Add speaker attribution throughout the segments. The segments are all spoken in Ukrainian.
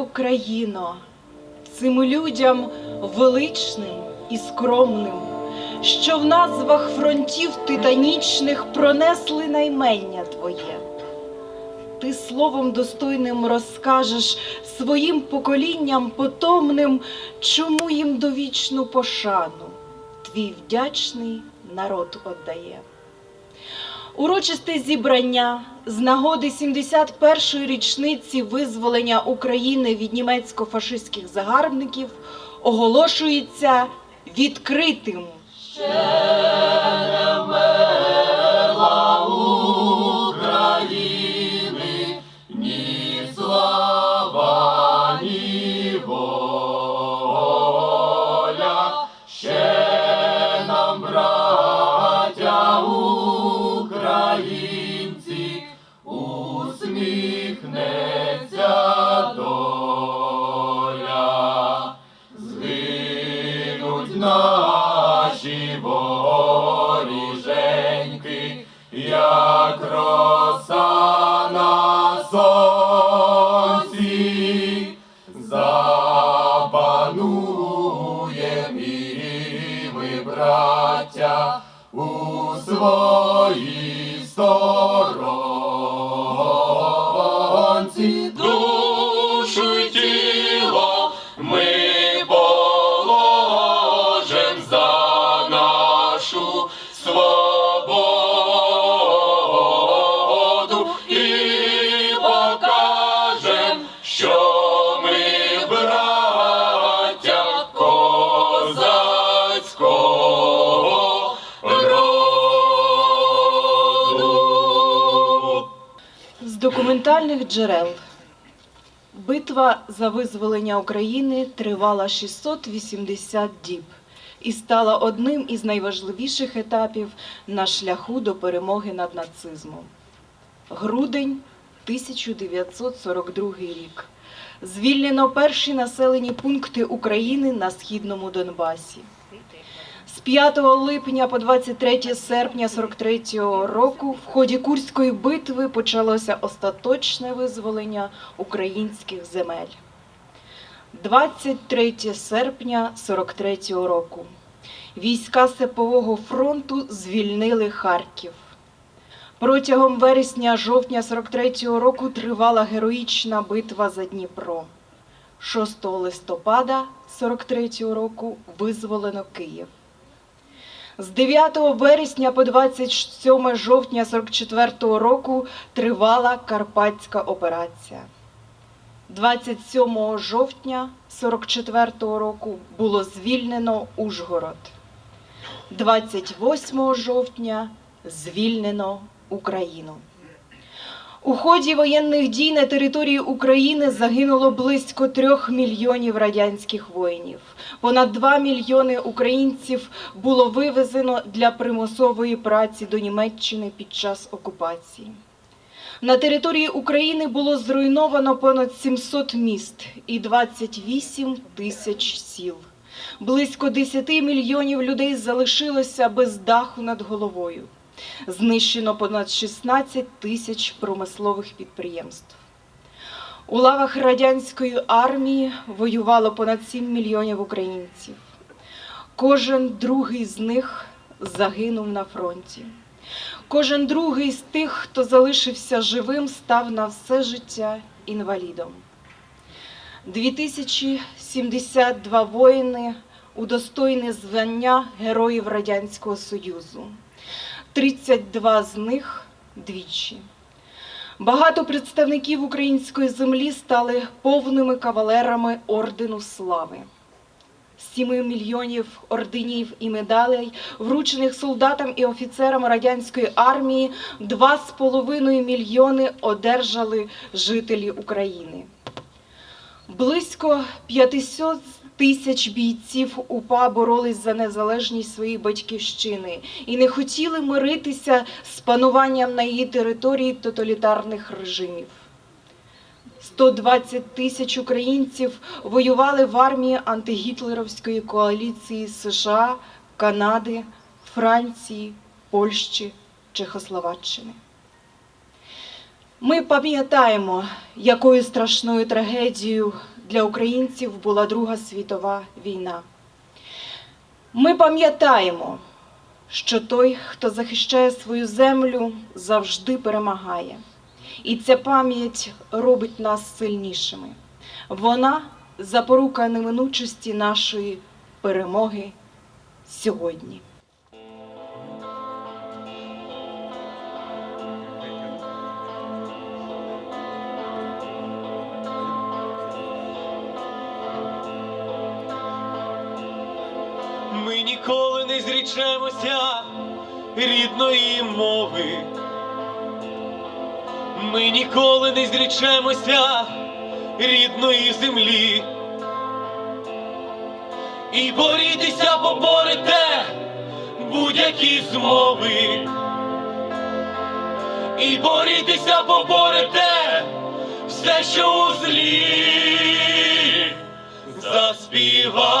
Speaker 1: Україно, цим людям величним і скромним, що в назвах фронтів титанічних пронесли наймення твоє. Ти словом достойним розкажеш своїм поколінням потомним, чому їм довічну пошану твій вдячний народ отдає. Урочисте зібрання з нагоди 71-ї річниці визволення України від німецько-фашистських загарбників оголошується відкритим.
Speaker 2: Наші воріженьки, як роса на сонці, запануєм і браття, у своїй сторонці.
Speaker 1: Документальних джерел битва за визволення України тривала 680 діб і стала одним із найважливіших етапів на шляху до перемоги над нацизмом. Грудень 1942 рік. Звільнено перші населені пункти України на східному Донбасі. З 5 липня по 23 серпня 43 року в ході Курської битви почалося остаточне визволення українських земель. 23 серпня 43 року війська Сепового фронту звільнили Харків. Протягом вересня-жовтня 43-го року тривала героїчна битва за Дніпро. 6 листопада 43-го року визволено Київ. З 9 вересня по 27 жовтня 44-го року тривала Карпатська операція. 27 жовтня 44-го року було звільнено Ужгород. 28 жовтня звільнено Україну. У ході воєнних дій на території України загинуло близько трьох мільйонів радянських воїнів. Понад 2 мільйони українців було вивезено для примусової праці до Німеччини під час окупації. На території України було зруйновано понад 700 міст і 28 тисяч сіл. Близько 10 мільйонів людей залишилося без даху над головою. Знищено понад 16 тисяч промислових підприємств. У лавах радянської армії воювало понад 7 мільйонів українців. Кожен другий з них загинув на фронті. Кожен другий з тих, хто залишився живим, став на все життя інвалідом. 2072 воїни удостоєні звання Героїв Радянського Союзу. 32 з них двічі. Багато представників української землі стали повними кавалерами Ордену Слави. 7 мільйонів орденів і медалей, вручених солдатам і офіцерам радянської армії, 2,5 мільйони одержали жителі України. Близько 500 тисяч бійців УПА боролись за незалежність своєї батьківщини і не хотіли миритися з пануванням на її території тоталітарних режимів. 120 тисяч українців воювали в армії антигітлерівської коаліції США, Канади, Франції, Польщі, Чехословаччини. Ми пам'ятаємо, якою страшною трагедією для українців була Друга світова війна. Ми пам'ятаємо, що той, хто захищає свою землю, завжди перемагає. І ця пам'ять робить нас сильнішими. Вона запорука неминучості нашої перемоги сьогодні.
Speaker 2: Ніколи не зрічемося рідної мови. Ми ніколи не зрічемося рідної землі. І борітися поборете будь-які змови. І борітися поборете все, що у злі. Заспіваймо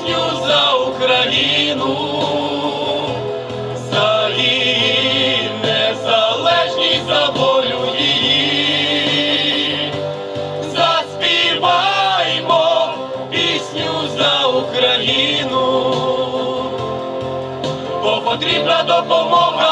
Speaker 2: Україну, за незалежність, за волю. Заспіваймо пісню за Україну, бо потрібна допомога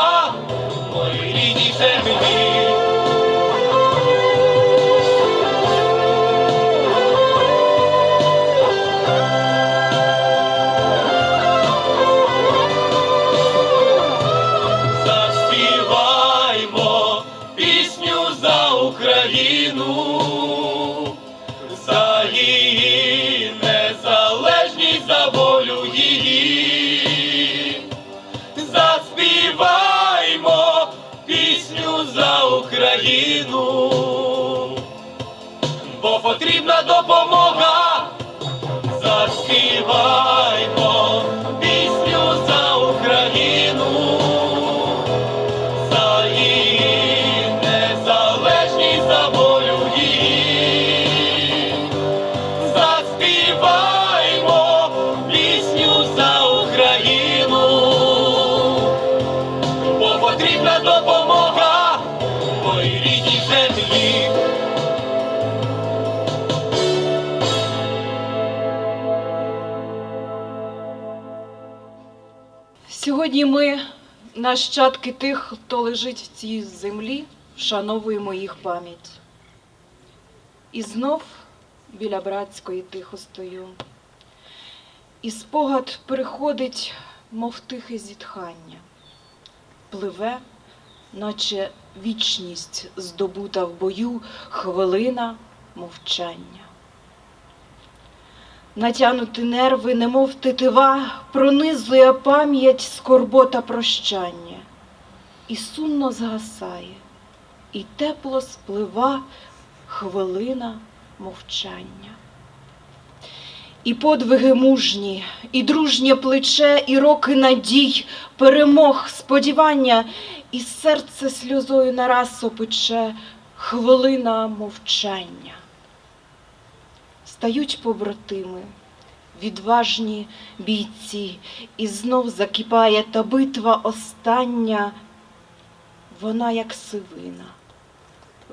Speaker 2: бо потрібна допомога.
Speaker 1: Сьогодні ми, нащадки тих, хто лежить в цій землі, вшановуємо їх пам'ять. І знов біля братської тихо стою. І спогад приходить, мов тихе зітхання, пливе, наче вічність здобута в бою, хвилина мовчання. Натянуті нерви, немов тетива, пронизує пам'ять скорбота прощання, і сумно згасає, і тепло сплива хвилина мовчання. І подвиги мужні, і дружнє плече, і роки надій, перемог, сподівання, і серце сльозою нараз опече хвилина мовчання. Стають побратими, відважні бійці, і знов закипає та битва остання. Вона як сивина,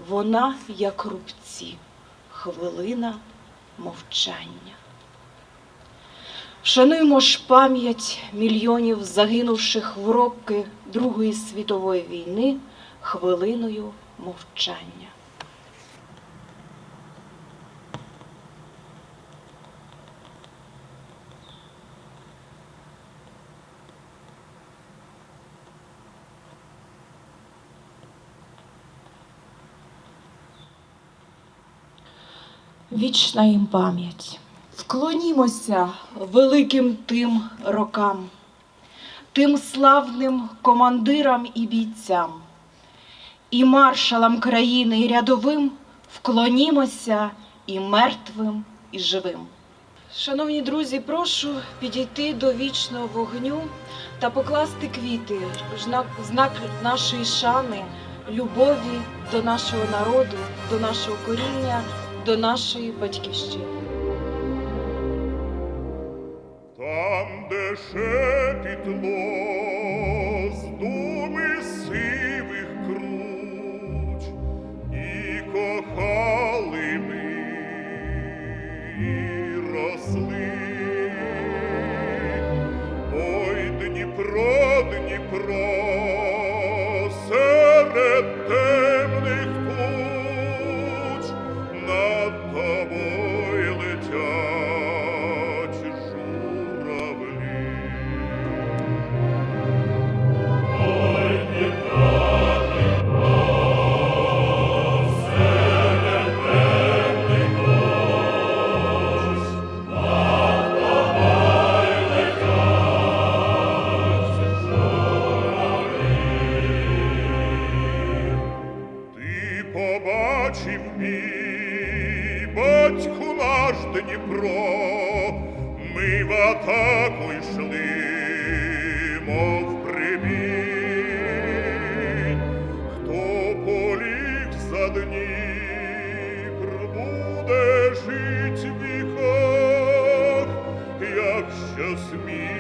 Speaker 1: вона як рубці, хвилина мовчання. Вшануймо ж пам'ять мільйонів загинувших в роки Другої світової війни хвилиною мовчання. Вічна їм пам'ять. Вклонімося великим тим рокам, тим славним командирам і бійцям, і маршалам країни, і рядовим вклонімося і мертвим, і живим. Шановні друзі, прошу підійти до вічного вогню та покласти квіти знак нашої шани, любові до нашого народу, до нашого коріння, до нашої батьківщини.
Speaker 3: Там, де шепіт батьку наш Дніпро, ми в атаку йшли, мов прибій. Хто поліг за Дніпр, буде жить віках, якщо сміливо